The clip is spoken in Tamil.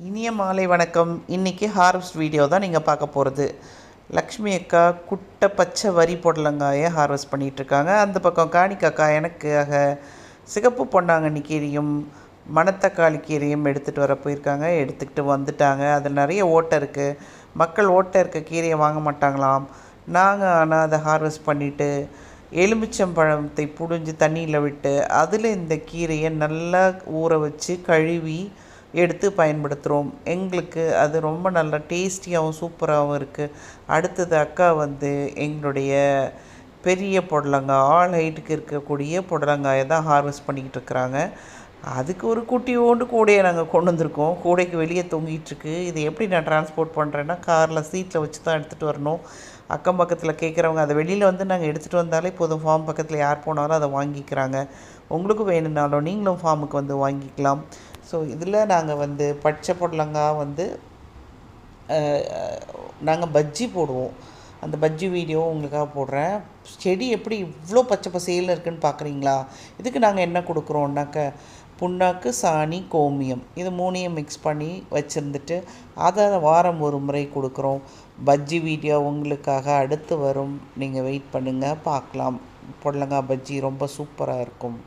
இனிய மாலை வணக்கம். இன்றைக்கி ஹார்வெஸ்ட் வீடியோ தான் நீங்கள் பார்க்க போகிறது லக்ஷ்மி அக்கா குட்டை பச்சை வரி பொடலங்காயை ஹார்வெஸ்ட் பண்ணிகிட்ருக்காங்க அந்த பக்கம் காணிக்காக்கா எனக்காக சிகப்பு பொன்னாங்கண்ணி கீரையும் மணத்தக்காளி கீரையும் எடுத்துகிட்டு வர போயிருக்காங்க. எடுத்துக்கிட்டு வந்துட்டாங்க. அதில் நிறைய ஓட்டை இருக்குது மக்கள் ஓட்டை இருக்க கீரையை வாங்க மாட்டாங்களாம். நாங்கள் ஆனால் அதை ஹார்வெஸ்ட் பண்ணிவிட்டு எலுமிச்சம்பழத்தை புழிஞ்சு தண்ணியில் விட்டு அதில் இந்த கீரையை நல்லா ஊற வச்சு கழுவி எடுத்து பயன்படுத்துகிறோம். எங்களுக்கு அது ரொம்ப நல்லா டேஸ்டியாகவும் சூப்பராகவும் இருக்குது. அடுத்தது அக்கா வந்து எங்களுடைய பெரிய புடலங்காய் ஆல் ஹைட்டுக்கு இருக்கக்கூடிய புடலங்காயை தான் ஹார்வெஸ்ட் பண்ணிக்கிட்டு இருக்கிறாங்க. அதுக்கு ஒரு குட்டியோண்டு கூடையை நாங்கள் கொண்டு வந்திருக்கோம். கூடைக்கு வெளியே தொங்கிட்டுருக்கு இது எப்படி நான் டிரான்ஸ்போர்ட் பண்ணுறேன்னா காரில் சீட்டில் வச்சு தான் எடுத்துகிட்டு வரணும். அக்கம் பக்கத்தில் கேட்குறவங்க அதை வெளியில் வந்து நாங்கள் எடுத்துகிட்டு வந்தாலே போதும். ஃபார்ம் பக்கத்தில் யார் போனாலும் அதை வாங்கிக்கிறாங்க. உங்களுக்கும் வேணும்னாலும் நீங்களும் ஃபார்முக்கு வந்து வாங்கிக்கலாம். ஸோ இதில் நாங்கள் வந்து பச்சை புடலங்காய் வந்து நாங்கள் பஜ்ஜி போடுவோம். அந்த பஜ்ஜி வீடியோ உங்களுக்காக போடுறேன். செடி எப்படி இவ்வளோ பச்சை பசேல்னு இருக்குன்னு பார்க்குறீங்களா இதுக்கு நாங்கள் என்ன கொடுக்குறோன்னாக்க புண்ணாக்கு சாணி கோமியம். இது மூணையும் மிக்ஸ் பண்ணி வச்சுருந்துட்டு அதை வாரம் ஒரு முறை கொடுக்குறோம். பஜ்ஜி வீடியோ உங்களுக்காக அடுத்து வரும். நீங்கள் வெயிட் பண்ணுங்கள் பார்க்கலாம் புடலங்காய் பஜ்ஜி ரொம்ப சூப்பராக இருக்கும்.